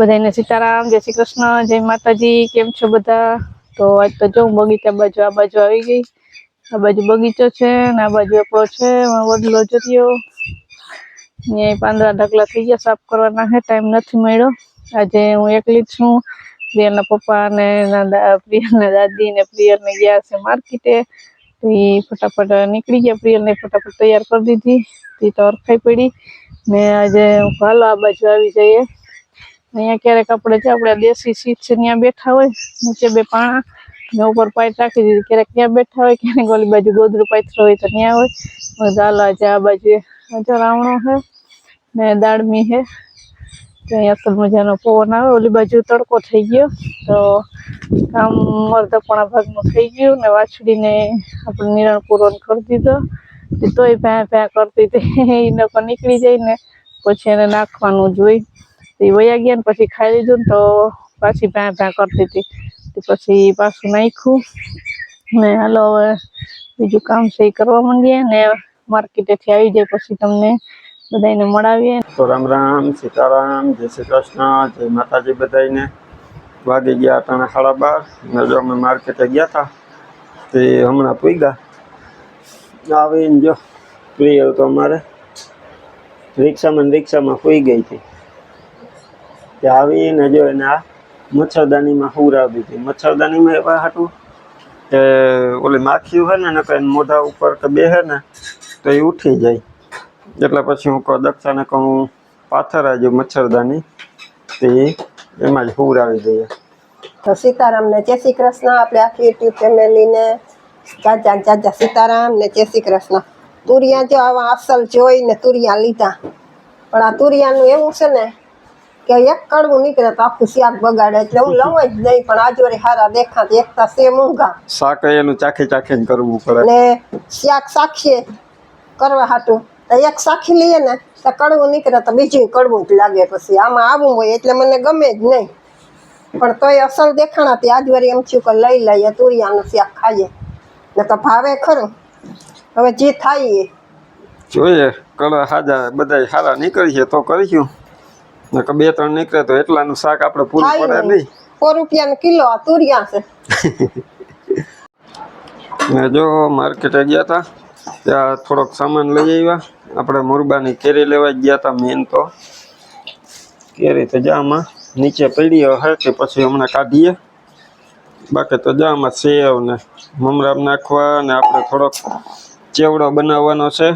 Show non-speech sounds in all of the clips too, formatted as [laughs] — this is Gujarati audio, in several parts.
બધાને સીતારામ, જય શ્રી કૃષ્ણ, જય માતાજી, કેમ છો બધા? તો આજ તો જો બગીચા બાજુ, આ બાજુ આવી ગઈ. આ બાજુ બગીચો છે ને આ બાજુ આપણો છે વડલો જર્યો અહીંયા પાંદડા ઢગલા થઈ ગયા, સાફ કરવાના છે ટાઈમ નથી મળ્યો. આજે હું એકલી જ છું. પ્રિયના પપ્પા ને એના દા- પ્રિયના દાદી ને પ્રિયર ને ગયા છે માર્કેટે. તો એ ફટાફટ નીકળી ગયા પ્રિયર ને ફટાફટ તૈયાર કરી દીધી. તે તો અરખાઈ પડી. ને આજે હાલો આ બાજુ આવી જઈએ. અહીંયા ક્યારેક આપણે જે આપણે દેશી સીટ છે, ત્યાં બેઠા હોય, નીચે બે પાણા ને ઉપર પાઇટ રાખી દીધી. ક્યારેક ત્યાં બેઠા હોય, ક્યારેક ઓલી બાજુ ગોદરું પાથરો હોય તો ત્યાં હોય. હવે છે આ બાજુ રાવણો છે, ને દાળમી છે, તો અહીંયા અસલ મજાનો પવન આવે. ઓલી બાજુ તડકો થઈ ગયો, તો કામ અર્ધપણા ભાગનું થઈ ગયું, ને વાછડીને આપણે નિરણ પૂરણ કરી દીધો. તોય ભ્યાં ભ્યાં કરતી હતી. એ લોકો નીકળી જાય ને, પછી એને નાખવાનું જોઈ. તે વયા ગયા ને પછી ખાઈ લીધું ને તો પાછી ભ્યાં ભ્યાં કરતી હતી. પછી પાછું નાખ્યું ને હાલો હવે બીજું કામ છે એ કરવા માંડીએ ને માર્કેટેથી આવી જાય પછી તમને બધાને મળાવીએ. તો રામ રામ, સીતારામ, જય શ્રી કૃષ્ણ, જય માતાજી બધાને વાગી ગયા અટાણા સાડા બાર ને જો અમે માર્કેટે ગયા હતા તે હમણાં પૂગ્યા. આવીને જો પ્રિયલ તો અમારે રિક્ષામાં ને રિક્ષામાં પૂઈ ગઈ હતી. તે આવીને જો એને આ મચ્છરદાનીમાં હુરાવી દીધી મચ્છરદાનીમાં એવા હાટું કે ઓલી માખીઓ છે ને, નકર મોઢા ઉપર કે બેહે ને, તો એ ઉઠી જાય. એટલે પછી હું કહું, દક્ષાને કહું પાથર આજે મચ્છરદાની. તે એમાં જ હુરાવી દઈએ. તો સીતારામને જય શ્રી કૃષ્ણ. આપણે આખી યુટ્યુબ ફેમિલીને જાજા જાજા સીતારામ ને જય શ્રી કૃષ્ણ. તુરિયા જો આવા અસલ જોઈને તુરિયા લીધા. પણ આ તુરિયાનું એવું છે ને કે એક કડવું નીકળે તો આખું શાક બગાડે એટલે હું [laughs] લઉં જ નહીં પણ આજોરી હારા દેખાત એકતા સે ઊંઘા. શાક એનું ચાખી ચાખીને કરવું પડે. ને શાક સાખીએ કરવા હાટું. તો એક સાખી લઈએ ને તો કડવું નીકળે તો બીજું કડવું જ લાગે પછી. આમાં આવું હોય એટલે મને ગમે જ નહીં. પણ તોય અસલ દેખાણાથી આજ વારી એમ થયું કે લઈ લઈએ તુરિયાનું શાક ખાઈએ. ને તો ભાવે ખરું. હવે જે થાય જોઈએ કલર હાજા બધા સારા નીકળીએ તો કરીશું. નકર બે ત્રણ નીકળે તો એટલાનું શાક આપણે પૂરું પડે નહીં. સો રૂપિયાનો કિલો આ તુરિયા છે. [laughs] ને જો માર્કેટે ગયા હતા ત્યાં થોડોક સામાન લઈ આવ્યા. આપણે મુરબાની કેરી લેવા ગયા હતા મેન તો. કેરી તો જામાં નીચે પડી હે કે પછી હમણાં કાઢીએ. બાકી તો જામાં સેવ ને મમરામ નાખવા ને આપણે થોડોક ચેવડો બનાવવાનો છે.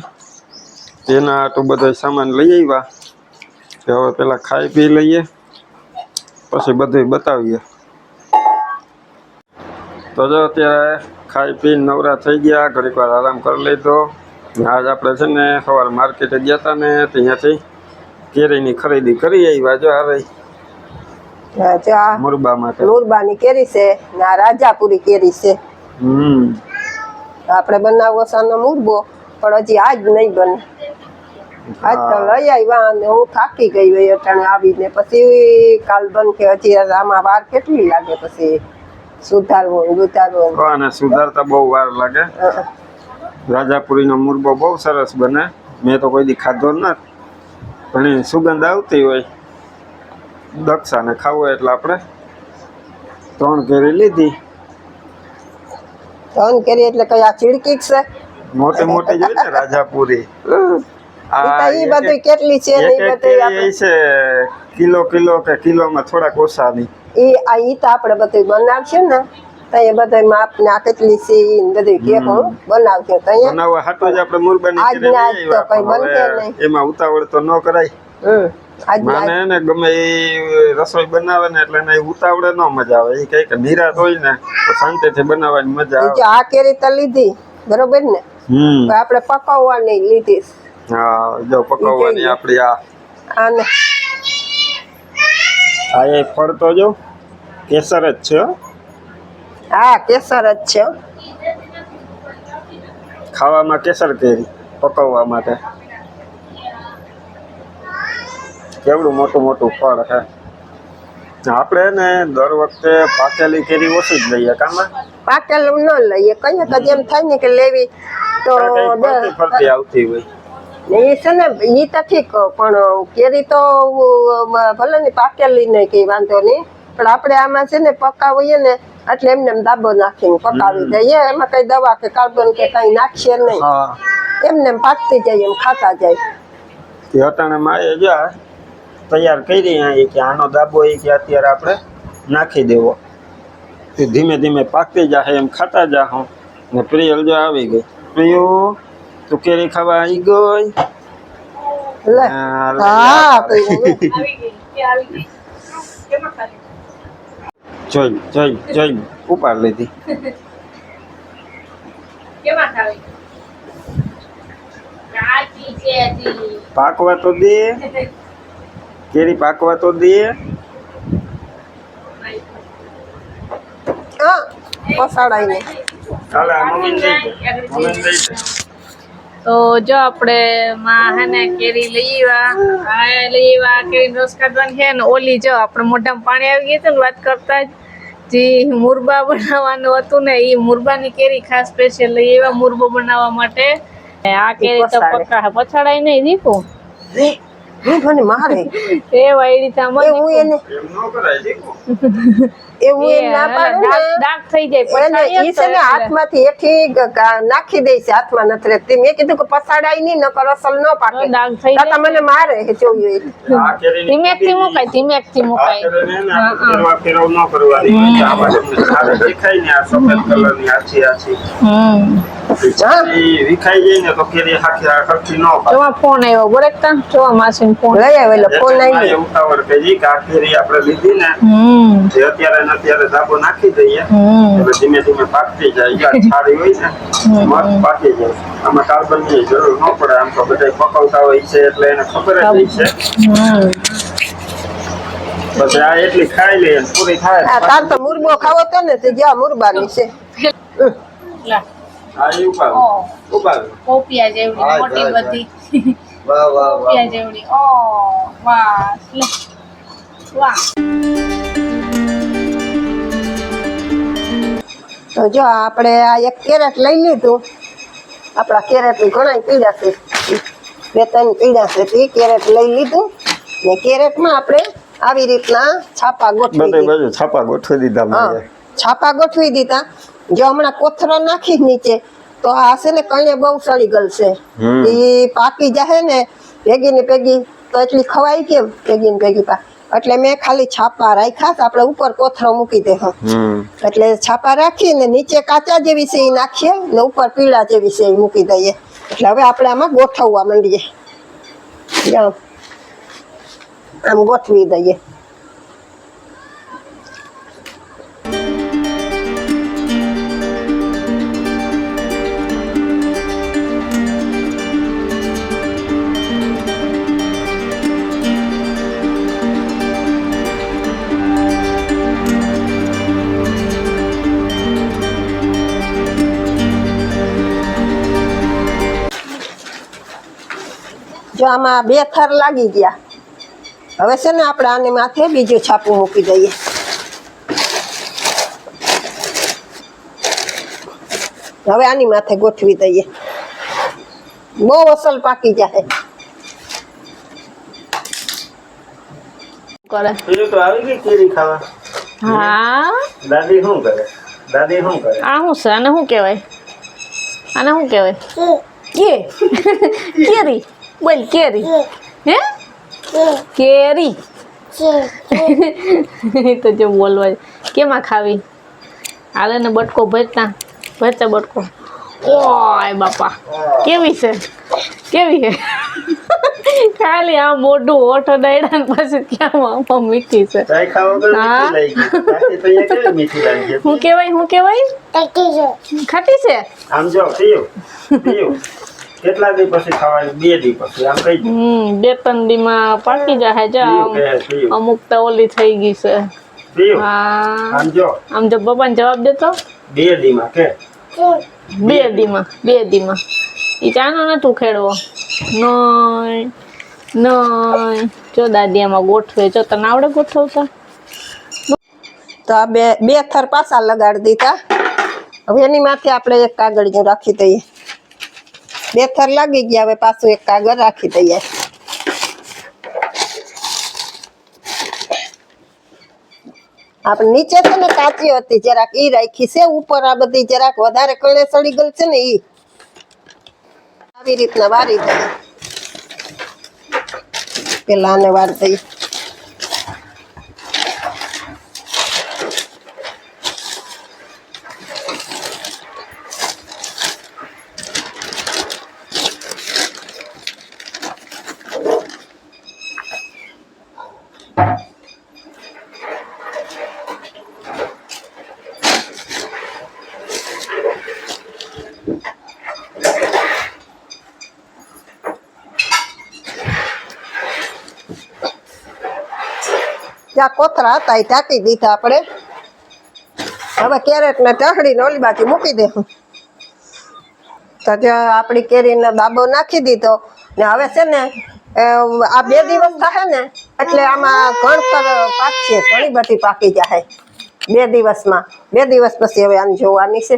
તેના આટલું બધો સામાન લઈ આવ્યા. હવે પેલા ખાઈ પી લઈએ પછી બધું બતાવીએ. તો જો અત્યારે ખાઈ પીને નવરા થઈ ગયા ઘડીક વાર આરામ કરી લીધો. આજ આપણે છે ને સવારે માર્કેટે ગયા હતા ને ત્યાંથી કેરીની ખરીદી કરી આવ્યા જો આવે મુરબા માટે. નુરબાની કેરી છે ને રાજાપુરી કેરી છે. હમ. આપણે બનાવવો સાનો મુરબો પણ હજી આજ નહીં બને. આજ તો લઈ આવ્યા અને હું થાકી ગઈ હોય અટાણે આવીને. પછી કાલ બન કે હજી આમાં વાર કેટલી લાગે પછી? સુધારવો ને અને સુધારતા બહુ વાર લાગે. રાજાપુરીનો મુરબો બહુ સરસ બને. મેં તો કોઈ દી ખાધો નથી. પણ સુગંધ આવતી હોય. દક્ષાને ખાવું એટલે આપણે ત્રણ કેરી લીધી. ત્રણ કેરી એટલે કઈ આ ચીડકી છે? મોટી મોટી જોઈ ને રાજાપુરી. તો બધું કેટલી છે બધું એ કિલો કિલો કે કિલોમાં થોડાક ઓછાની એ આ ઈ તો આપણે બધું બનાવશે ને તો એ બધું માપ ને આ કેટલી છે એ બધું કે હું બનાવશે તો અહીંયા બનાવવા હાટું જ આપણે મુરબાની આજ કેરી આજ તો કઈ બનશે નહીં. એમાં ઉતાવળ તો ન કરાય. મને ને ગમે એ રસોઈ બનાવે ને એટલે એને ઉતાવળે ન મજા આવે. એ કઈ નિરાશ હોય ને તો શાંતિથી બનાવવાની મજા આવે. આ કેરી તો લીધી બરોબર ને? આપણે પકવવાની લીધી. હા જો પકવવાની આપણી આ આને. આ એ ફળ તો જો કેસર જ છે હો. કેસર જ છે. હો. ખાવામાં કેસર કેરી પકવવા માટે. કેવડું મોટું મોટું ફળ છે આપણે ને દર વખતે પાકેલી કેરી ઓછી જ લઈએ કામાં પાકેલું ન લઈએ. કઈ કદી એમ થાય ને કે લેવી તો ફરતી આવતી હોય. એ છે ને એ તો ઠીક પણ કેરી તો ભલે ને પાકેલી નહીં કઈ વાંધો નહીં પણ આપણે આમાં છે ને પકાવીએ ને એટલે એમને એમ દાબો નાખીને પકાવી દઈએ. એમાં કઈ દવા કે કાર્બન કે કઈ નાખીએ નહીં. હા. એમને એમ પાકતી જાય એમ ખાતા જાય. અટાણે મારે ગયા તૈયાર કરી અહીં કે આનો દાબો એ કે અત્યારે આપણે નાખી દેવો. ધીમે ધીમે પાકતી જાય એમ ખાતા જાહો. ને પ્રિયલ જો આવી ગઈ. પ્રિયુ તું કેરી ખાવા [laughs] આવી ગઈ? લે. હા, જોઈ જોઈ જોઈ. ઉપાડ લીધી પાકવા તો દે. કેરી પાકવા તો દે. હા પસાડાઈને. ચાલે આ મમ્મીને તો જો આપણે માં હે ને કેરી લઈ આવ્યા આ લઈ આવ્યા કેરી રસ કાઢવાની છે ને ઓલી જો આપણે મોઢામાં પાણી આવી ગયું હતું ને વાત કરતા જ જે મુરબા બનાવવાનું હતું ને એ મુરબાની કેરી ખાસ સ્પેશિયલ લઈ આવ્યા મુરબો બનાવવા માટે. આ કેરી તો પક્કા પછાડાય નહીં દીકું હું મને મારે? એ વાયડી એ હું એને એમ ન કરાય એ હું ના પાડું ને. ડાક થઈ જાય એને ઈ છે ને હાથમાંથી હેઠી નાખી દે છે હાથમાં નથી તે મેં કીધું કે પસાડાય નહીં નકર અસલ ન પાકે. ડાઘ થઈ મને મારે હે જોયું એ. ધીમેકથી મુકાય. ધીમેકથી મુકાય કેરીને ને આપણે ફેરવા ફેરવ ન કરવાની આ બાજુ દેખાય ને આ સફેદ કલરની આછી આછી હમ. ઈ વિખાઈ જાય ને તો કેરી આખી આ સરખી ન પાકે જોવા ફોન આવ્યો બોલેકતા જોવા માસીન ફોન લઈ આવેલો ફોન એટલે આવી માએ ઉતાવળ કરી કે આ કેરી આપણે લીધી ને હમ જે અત્યારે ને અત્યારે ધાબો નાખી દઈએ હમ એટલે ધીમે ધીમે પાકતી જાય જ્યાં છાડી હોય ને મસ્ત પાકી જાય આમાં કાર્બનની જરૂર ન પડે આમ તો બધા પકવતા હોય છે એટલે એને ખબર જ હોય છે હમ પછી આ એટલી ખાઈ લે ને પૂરી થાય આ તાર તો મુરબો ખાવો તો ને તે જ્યાં મુરબાની છે લા આ ઈ ઉપાડ. ઓ. ઉપાડ. જેવડી મોટી જાય, જાય. બધી વાહ વાહ પોપિયા જેવડી. ઓ વાહ વાહ. તો જો આપણે આ એક કેરેટ લઈ લીધું. આપણા કેરેટ ઘણા પીડા છે. બે ત્રણ પીડા છે તે કેરેટ લઈ લીધું. ને કેરેટમાં આપણે આવી રીતના છાપા ગોઠવી દીધા. છાપા ગોઠવી દીધા હા છાપા ગોઠવી દીધા. જો હમણાં કોથરો નાખી નીચે તો આ છે ને કણે બહુ સડી ગલશે. એ પાકી જાય ને ભેગી ને ભેગી તો એટલી ખવાય કેમ? ભેગી ને ભેગી પા એટલે મેં ખાલી છાપા રાખ્યા આપણે ઉપર કોથરો મૂકી દે એટલે છાપા રાખીને નીચે કાચા જેવી છે એ નાખીએ ને ઉપર પીળા જેવી છે એ મૂકી દઈએ. એટલે હવે આપણે આમાં ગોઠવવા માંડીએ. આમ ગોઠવી દઈએ. જો આમાં બે થર લાગી ગયા. હવે છે ને આપણે આને માથે બીજું છાપું મૂકી દઈએ. હવે આની માથે ગોઠવી દઈએ. બહુ અસલ પાકી જાય કરે. પેલું તો આવી ગઈ કેરી ખાવા. હા? દાદી શું કરે? દાદી શું કરે? આ શું છે? આને શું કહેવાય? આને શું કહેવાય? કે કેરી. બોલ કેરી હે કેરી તો જો બોલવા કેમાં ખાવી? હાલે ને બટકો ભરતા. ભરતા બટકો. ઓય બાપા. કેવી છે? કેવી છે? [laughs] ખાલી આ મોઢું ઓઠો ડાયડા ને પછી ક્યાં મામા મીઠી છે? હા. મીઠી લાગી બાકી તો અહીંયા કેવી મીઠી લાગી હું કેવાય હું કેવાય ખાટી છે. આમ જો પીયું પીયું કેટલા દી પછી ખાવાની બે દી પછી આમ કહી દે. હમ બે ત્રણ દીમાં પાકી જાય જો પીયું આમ કહે પીયું અમુક તો ઓલી થઈ ગઈ છે. પીયું હા. આમ જો. આમ જો પપ્પાને જવાબ દેતો? બે દીમાં કે? બે દીમાં બે દીમાં. ઈ ચાનો નતું ખેડવો. નય નય. જો દાદી આમાં ગોઠવે જો તને આવડે ગોઠવતા? તો આ બે બે થર પાછા લગાડી દીધા. હવે એની માથે આપણે એક કાગળિયું રાખી દઈએ. બે થર લાગી ગયા હવે પાછું એક કાગળ રાખી દઈએ આપણે નીચે છે ને કાચી હતી જરાક ઈ રાખી છે ઉપર આ બધી જરાક વધારે કણે સડી ગઈ છે ને ઈ આવી રીતના વારી દઈએ પેલા આને વાર દઈએ. જ્યાં કોથળા હતા, એ ઢાંકી દીધા આપણે. હવે કેરેટ ને ટહડીને ઓલી બાજુ મૂકી દેવું તો ત્યાં આપણી કેરીનો દાબો નાખી દીધો, ને હવે છે ને આ બે દિવસ થાય ને, એટલે આમાં ગણતર પાકશે ઘણી બધી પાકી જાય બે દિવસમાં, બે દિવસ પછી હવે આમ જોવાની છે.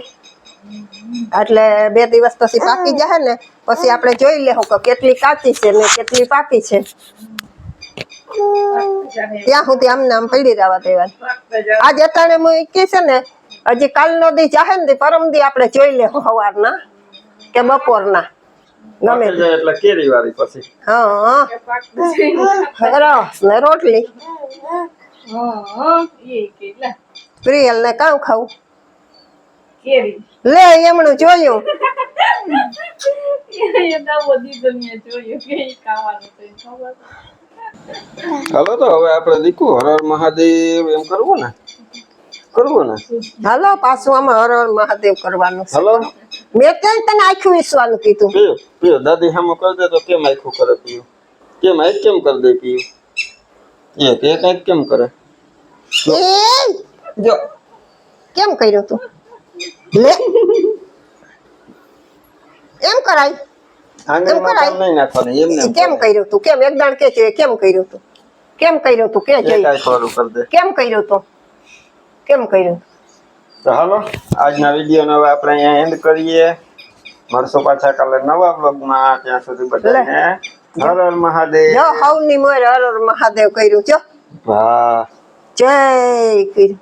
એટલે બે દિવસ પછી પાકી જાય ને, પછી આપણે જોઈ લેવું કે કેટલી કાચી છે ને કેટલી પાકી છે. ત્યાં સુધી આમને આમ પડી રહેવા આજે આજ અટાણે કે છે ને હજી કાલ નો દી જાહે ને પરમ દી આપણે જોઈ લેવું સવારના કે બપોરના. ગમે એટલે કેરી વાળી પછી. હા રસ ને રોટલી. પ્રિયલ ને કાઉ ખાવું? લે એમણું જોયું. દાવો કે ખાવાનું હાલો તો હવે આપણે દીકુ હર હર મહાદેવ એમ કરવું ને? કરવું ને? હાલો પાછું આમાં હર હર મહાદેવ કરવાનું હાલો. મેં કેમ તને આખું વિશ્વાનું કીધું? પીયો પીયો દાદી સામો કરી દે તો કેમ આખું કરે પીયું? કેમ આ કેમ કરી દે પીયું? એક એક આંખ કેમ કરે? જો કેમ કર્યું તું? લે. એમ કરાય. કરાય? કામ. કર્યું. તું? કેમ? એક દાણ કે છે કેમ કર્યું તું? કેમ કર્યું તું? કે જઈ? કેમ કર્યું તું? કેમ કર્યું તો? હાલો. આજના વીડિયો હવે આપણે અહીંયા એન્ડ કરીએ. મળશો પાછા કાલે નવા બ્લોગમાં ત્યાં સુધી બધાને હર હર મહાદેવ. જો હવની મોર હર હર મહાદેવ કર્યું જો. વાહ જય કર્યું.